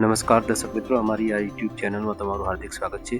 નમસ્કાર દર્શક મિત્રો, અમારી આ યુટ્યુબ ચેનલમાં તમારું હાર્દિક સ્વાગત છે.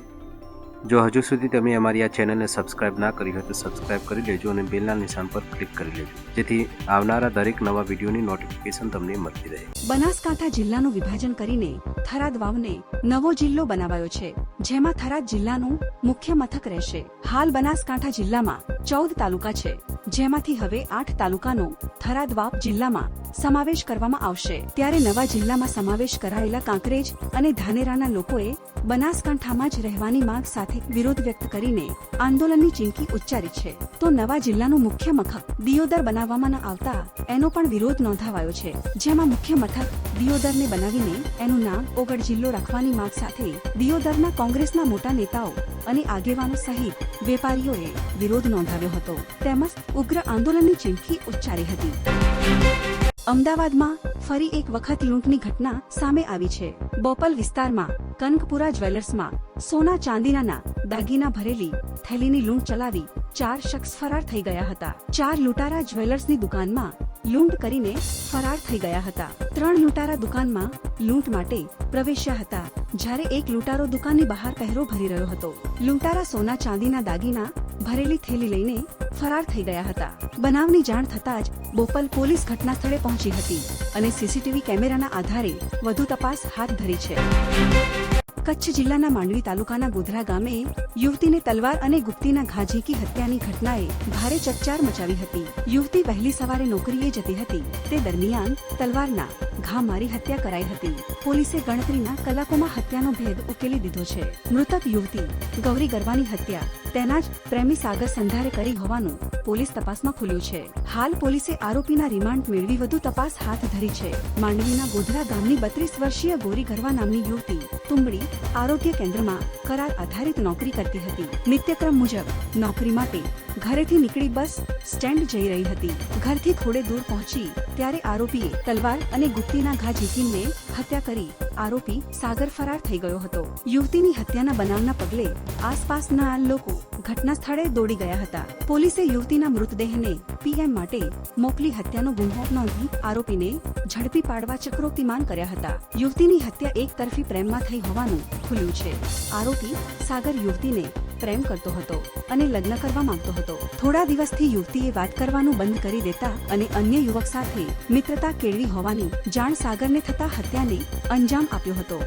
જો હજુ સુધી તમે અમારી આ ચેનલને સબસ્ક્રાઇબ ના કરી હોય તો સબસ્ક્રાઇબ કરી લેજો અને બેલના નિશાન પર ક્લિક કરી લેજો. જેથી આવનારા દરેક નવા વિડીયોની નોટિફિકેશન તમને મળતી રહે. બનાસકાંઠા જિલ્લાનું વિભાજન કરીને થરાદ વાવને નવો જિલ્લો બનાવાયો છે, જેમાં થરાદ જિલ્લાનું મુખ્ય મથક રહેશે. હાલ બનાસકાંઠા જિલ્લામાં ચૌદ તાલુકા છે, જેમાંથી હવે આઠ તાલુકાનો થરાદ વાવ જિલ્લામાં સમાવેશ કરવામાં આવશે. ત્યારે નવા જિલ્લામાં સમાવેશ કરાયેલા કાંકરેજ અને ધાનેરાના લોકોએ બનાસકાંઠામાં જ રહેવાની માંગ સાથે વિરોધ વ્યક્ત કરીને આંદોલનની ચીમકી ઉચ્ચારી છે. તો નવા જિલ્લાનું મુખ્ય મથક દિયોદર બનાવવામાં આવતા એનો પણ વિરોધ નોંધાવાયો છે. જેમાં મુખ્ય મથક દિયોદરને બનાવીને એનું નામ ઓગળ જિલ્લો રાખવાની માંગ સાથે દિયોદરના કોંગ્રેસના મોટા નેતાઓ અને આગેવાનો સહિત વેપારીઓએ વિરોધ નોંધાવ્યો હતો. તેમજ ઉગ્ર આંદોલનની ચીમકી ઉચ્ચારી હતી. અમદાવાદમાં ફરી એક વખત લૂંટની ઘટના સામે આવી છે. બોપલ વિસ્તારમાં, કનકપુરા જ્વેલર્સમાં, સોના ચાંદીના દાગીના ભરેલી, થેલીની લૂંટ ચલાવી ચાર શખ્સ ફરાર થઈ ગયા હતા. ચાર લૂંટારા જ્વેલર્સની દુકાનમાં લૂંટ કરીને ફરાર થઈ ગયા હતા. ત્રણ લૂંટારા દુકાનમાં લૂંટ માટે પ્રવેશ્યા હતા. જ્યારે એક લૂંટારો દુકાનની બહાર પહેરો ભરી રહ્યો હતો. લૂંટારા સોના ચાંદીના દાગીના ભરેલી થેલી લઈને ફરાર થઈ ગયા હતા. બનાવની જાણ થતાં જ બોપલ પોલીસ ઘટના સ્થળે પહોંચી હતી અને સીસીટીવી કેમેરાના આધારે વધુ તપાસ હાથ ધરી છે. કચ્છ જિલ્લાના માંડવી તાલુકાના ગોધરા ગામે યુવતીને તલવાર અને ગુપ્તીના ઘા ઝીકી હત્યાની ઘટનાએ ભારે ચકચાર મચાવી હતી. યુવતી વહેલી સવારે નોકરીએ જતી હતી. તે દરમિયાન તલવારના ઘા મારી હત્યા કરાઈ હતી. પોલીસે ગણતરીના કલાકોમાં હત્યાનો ભેદ ઉકેલી દીધો છે. મૃતક યુવતી ગૌરી ગરવાની હત્યા, તેના જ પ્રેમી સાગર સંધારે કરી હોવાનું પોલીસ તપાસમાં ખુલ્યું છે. હાલ પોલીસે આરોપીના રિમાન્ડ મેળવી વધુ તપાસ હાથ ધરી છે. માંડવીના ગોધરા ગામની બત્રીસ વર્ષીય ગોરી ગરવા નામની યુવતી તુંબડી આરોગ્ય કેન્દ્રમાં કરાર આધારિત નોકરી કરતી હતી. નિત્યક્રમ મુજબ નોકરી માટે ઘરેથી નીકળી બસ સ્ટેન્ડ જઈ રહી હતી. ઘરથી થોડે દૂર પહોંચી ત્યારે આરોપીએ તલવાર અને ગુપ્તીના ઘા ઝીકીને હત્યા કરી. આરોપી સાગર ફરાર થઈ ગયો હતો. યુવતીની હત્યાના બનાવના પગલે આસપાસના લોકો ઘટના સ્થળે દોડી ગયા હતા. પોલીસે યુવતીના મૃતદેહને પીએમ માટે મોકલી હત્યાનો ગુનો નોંધી આરોપીને ઝડપી પાડવા ચક્રોક્તિમાન કર્યા હતા. યુવતીની હત્યા એક તરફી પ્રેમમાં થઈ હોવાનું ખુલ્યું છે. આરોપી સાગર યુવતીને પ્રેમ કરતો હતો અને લગ્ન કરવા માંગતો હતો. થોડા દિવસથી યુવતીએ વાત કરવાનું બંધ કરી દેતા અને અન્ય યુવક સાથે મિત્રતા કેળવી હોવાની જાણ સાગરને થતા હત્યાને અંજામ આપ્યો હતો.